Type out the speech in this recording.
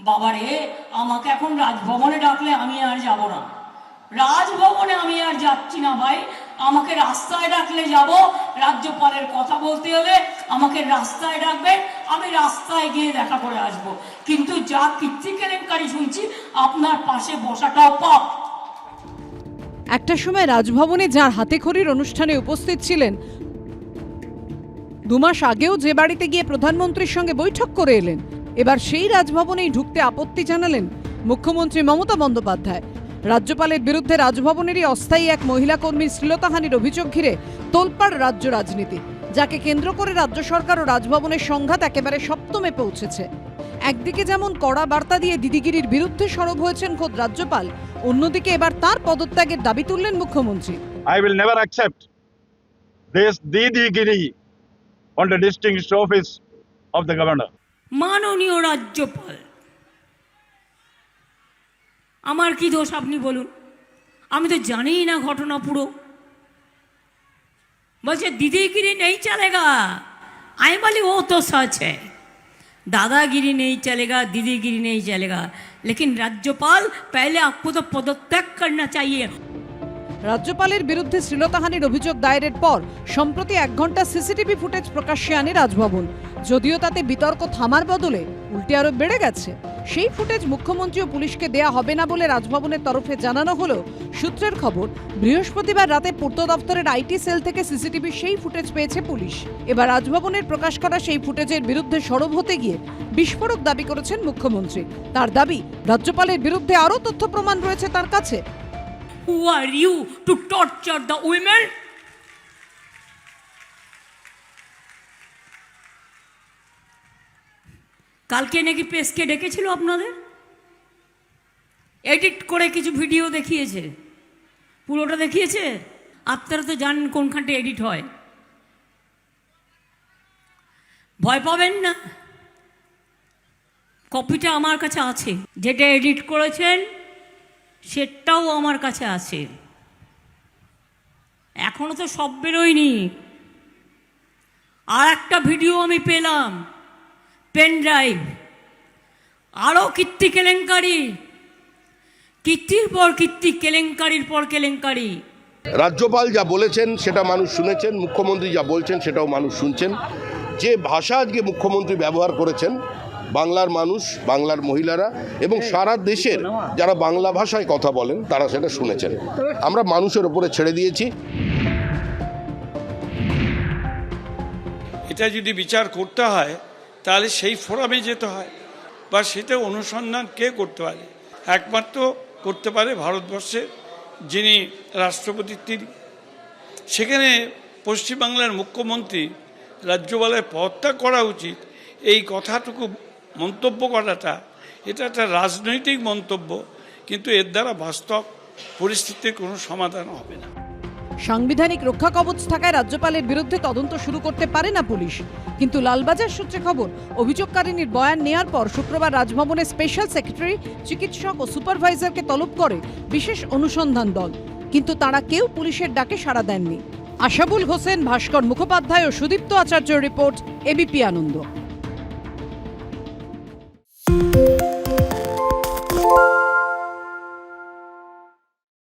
বাবারে, আমাকে এখন রাজভবনে ডাকলে আমি আর যাব না। রাজভবনে আমি আর যাচ্ছি না ভাই। আমাকে রাস্তায় ডাকলে যাব। রাজ্যপালের কথা বলতে হলে আমাকে রাস্তায় ডাকবেন। আমি রাস্তায় গিয়ে দেখা করে আসব। কিন্তু যা কীর্তি কেলেঙ্কারি শুনছি, আপনার পাশে বসাটাও পাপ। একটা সময় রাজভবনে যার হাতে খড়ির অনুষ্ঠানে উপস্থিত ছিলেন দু মাস আগেও যে বাড়িতে গিয়ে প্রধানমন্ত্রীর সঙ্গে বৈঠক করে এলেন এবার সেই রাজভবনেই ঢুকতে আপত্তি জানালেন মুখ্যমন্ত্রী মমতা বন্দ্যোপাধ্যায়। রাজ্যপালের বিরুদ্ধে রাজভবনেরই অস্থায়ী এক মহিলা কর্মীর শ্লীলতাহানির অভিযোগ ঘিরে তোলপাড় রাজ্য রাজনীতি, যাকে কেন্দ্র করে রাজ্য সরকার ও রাজভবনের সংঘাত একেবারে সপ্তমে পৌঁছেছে। একদিকে যেমন কড়া বার্তা দিয়ে দিদিগিরির বিরুদ্ধে সরব হয়েছেন খোদ রাজ্যপাল, অন্যদিকে এবার তার পদত্যাগের দাবি তুললেন মুখ্যমন্ত্রী। Will never accept this Didi on the distinguished office of the governor. মাননীয় রাজ্যপাল আমার কি দোষ আপনি বলুন আমি তো জানিই না ঘটনা পুরো বলছে दीदीगिरी नहीं चलेगा आई बोली वो तो सच है दादागिरी नहीं चलेगा दीदीगिरी नहीं चलेगा लेकिन राज्यपाल पहले आपको तो पदत्याग करना चाहिए রাজ্যপালের বিরুদ্ধে শ্লীলতাহানির অভিযোগ দায়েরের পর সম্প্রতি এক ঘণ্টা সিসিটিভি ফুটেজ প্রকাশ্যে আনে রাজভবন। যদিও তাতে বিতর্ক থামার বদলে উল্টে আরও বেড়ে গেছে। সেই ফুটেজ মুখ্যমন্ত্রী ও পুলিশকে দেয়া হবে না বলে রাজভবনের তরফে জানানো হলো। সূত্রের খবর, বৃহস্পতিবার রাতে পূর্ত দপ্তরের আইটি সেল থেকে সিসিটিভি সেই ফুটেজ পেয়েছে পুলিশ। এবার রাজভবনের প্রকাশ করা সেই ফুটেজের বিরুদ্ধে সরব হতে গিয়ে বিস্ফোরক দাবি করেছেন মুখ্যমন্ত্রী। তার দাবি, রাজ্যপালের বিরুদ্ধে আরও তথ্য প্রমাণ রয়েছে তার কাছে। Who are you to torture the women? কালকে নাকি প্রেসকে ডেকেছিল আপনাদের? এডিট করে কিছু ভিডিও দেখিয়েছে। পুরোটা দেখিয়েছে? আপনারা তো জানেন কোনখানটা এডিট হয়। ভয় পাবেন না। কপিটা আমার কাছে আছে। যেটা এডিট করেছেন সেটাও আমার কাছে আছে। এখনও তো সব বেরোয়নি। আর একটা ভিডিও আমি পেলাম, পেন ড্রাইভ। আরও কীর্তি কেলেঙ্কারি। কীর্তির পর কীর্তি, কেলেঙ্কারির পর কেলেঙ্কারি। রাজ্যপাল যা বলেছেন, সেটা মানুষ শুনেছেন, মুখ্যমন্ত্রী যা বলছেন, সেটাও মানুষ শুনছেন। যে ভাষা আজকে মুখ্যমন্ত্রী ব্যবহার করেছেন বাংলার মানুষ বাংলার মহিলারা এবং সারা দেশের যারা বাংলা ভাষায় কথা বলেন তারা সেটা শুনেছেন। আমরা মানুষের ওপরে ছেড়ে দিয়েছি। এটা যদি বিচার করতে হয় তাহলে সেই ফোরামে যেতে হয় বা সেটা অনুসন্ধান কে করতে পারে? একমাত্র করতে পারে ভারতবর্ষের যিনি রাষ্ট্রপতি তিনি। সেখানে পশ্চিমবাংলার মুখ্যমন্ত্রী রাজ্যপালের পদত্যাগ করা উচিত। এই কথাটুকু মন্তব্য করাটা, এটা একটা রাজনৈতিক মন্তব্য, কিন্তু এর দ্বারা বাস্তব পরিস্থিতির কোনো সমাধান হবে না। সাংবিধানিক রক্ষা কবচ থাকায় রাজ্যপালের বিরুদ্ধে তদন্ত শুরু করতে পারে না পুলিশ। কিন্তু লালবাজার সূত্রে খবর অভিযোগকারিনীর বয়ান নেয়ার পর শুক্রবার রাজভবনে স্পেশাল সেক্রেটারি, চিকিৎসক ও সুপারভাইজারকে তলব করে বিশেষ অনুসন্ধান দল। কিন্তু তারা কেউ পুলিশের ডাকে সাড়া দেননি। আশাবুল হোসেন, ভাস্কর মুখোপাধ্যায় ও Sudipta Acharya report ABP Ananda. you.